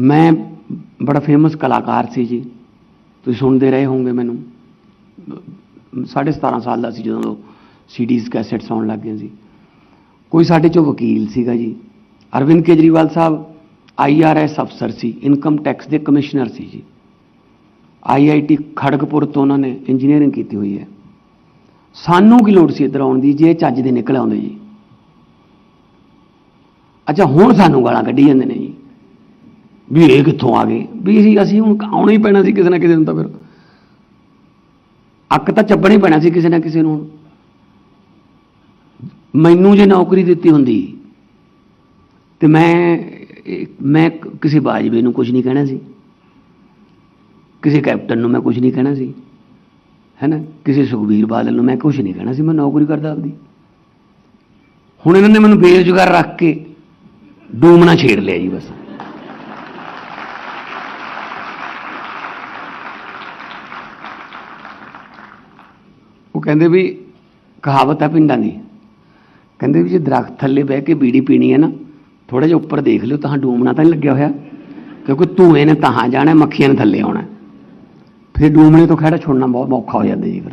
ਮੈਂ ਬੜਾ ਫੇਮਸ ਕਲਾਕਾਰ ਸੀ ਜੀ। ਤੁਸੀਂ ਸੁਣਦੇ ਰਹੇ ਹੋਵੋਗੇ ਮੈਨੂੰ। ਸਾਢੇ 17 ਸਾਲ ਦਾ ਸੀ ਜਦੋਂ ਸੀਡੀਜ਼ ਕੈਸੇਟਸ ਆਉਣ ਲੱਗ ਗਏ ਸੀ। ਕੋਈ ਸਾਡੇ ਚੋਂ ਵਕੀਲ ਸੀਗਾ ਜੀ। ਅਰਵਿੰਦ ਕੇਜਰੀਵਾਲ ਸਾਹਿਬ ਆਈਆਰਐਸ ਅਫਸਰ ਸੀ ਇਨਕਮ ਟੈਕਸ ਦੇ ਕਮਿਸ਼ਨਰ ਸੀ ਜੀ। ਆਈਆਈਟੀ ਖੜਗਪੁਰ ਤੋਂ ਉਹਨਾਂ ਨੇ ਇੰਜੀਨੀਅਰਿੰਗ ਕੀਤੀ ਹੋਈ ਹੈ। ਸਾਨੂੰ ਕੀ ਲੋੜ ਸੀ ਇੱਧਰ ਆਉਣ ਦੀ, ਜੇ ਚੱਜ ਦੇ ਨਿਕਲ ਆਉਂਦੇ ਜੀ। ਅੱਛਾ, ਹੁਣ ਸਾਨੂੰ ਗਾਲਾਂ ਕੱਢੀ ਜਾਂਦੇ ਨੇ। ਵੀ ਇਹ ਕਿੱਥੋਂ ਆ ਗਏ? ਵੀ ਅਸੀਂ ਅਸੀਂ ਹੁਣ ਆਉਣਾ ਹੀ ਪੈਣਾ ਸੀ ਕਿਸੇ ਨਾ ਕਿਸੇ ਨੂੰ ਤਾਂ ਫਿਰ। ਅੱਕ ਤਾਂ ਚੱਬਣਾ ਹੀ ਪੈਣਾ ਸੀ ਕਿਸੇ ਨਾ ਕਿਸੇ ਨੂੰ। ਹੁਣ ਮੈਨੂੰ ਜੇ ਨੌਕਰੀ ਦਿੱਤੀ ਹੁੰਦੀ, ਤੇ ਮੈਂ ਮੈਂ ਕਿਸੇ ਬਾਜਵੇ ਨੂੰ ਕੁਝ ਨਹੀਂ ਕਹਿਣਾ ਸੀ। ਕਿਸੇ ਕੈਪਟਨ ਨੂੰ ਮੈਂ ਕੁਝ ਨਹੀਂ ਕਹਿਣਾ ਸੀ। ਹੈਨਾ ਕਿਸੇ ਸੁਖਬੀਰ ਬਾਦਲ ਨੂੰ ਮੈਂ ਕੁਝ ਨਹੀਂ ਕਹਿਣਾ ਸੀ। ਮੈਂ ਨੌਕਰੀ ਕਰਦਾ ਆਪਦੀ। ਹੁਣ ਇਹਨਾਂ ਨੇ ਮੈਨੂੰ ਬੇਰੁਜ਼ਗਾਰ ਰੱਖ ਕੇ ਡੂਮਣਾ ਛੇੜ ਲਿਆ ਜੀ ਬਸ। ਉਹ ਕਹਿੰਦੇ ਵੀ ਕਹਾਵਤ ਹੈ ਪਿੰਡਾਂ ਦੀ। ਕਹਿੰਦੇ ਵੀ ਜੇ ਦਰਖਤ ਥੱਲੇ ਬਹਿ ਕੇ ਬੀੜੀ ਪੀਣੀ ਹੈ ਨਾ ਥੋੜਾ ਜਿਹਾ ਉੱਪਰ ਦੇਖ ਲਿਓ, ਤਾਂ ਡੂਮਣਾ ਤਾਂ ਨਹੀਂ ਲੱਗਿਆ ਹੋਇਆ। ਕਿਉਂਕਿ ਧੂਏ ਨੇ ਤਾਂ ਜਾਣਾ, ਮੱਖੀਆਂ ਨੇ ਥੱਲੇ ਆਉਣਾ। ਫਿਰ ਡੂਮਣੇ ਤੋਂ ਖੜਾ ਛੋੜਨਾ ਬਹੁਤ ਔਖਾ ਹੋ ਜਾਂਦਾ ਜੀ ਫਿਰ।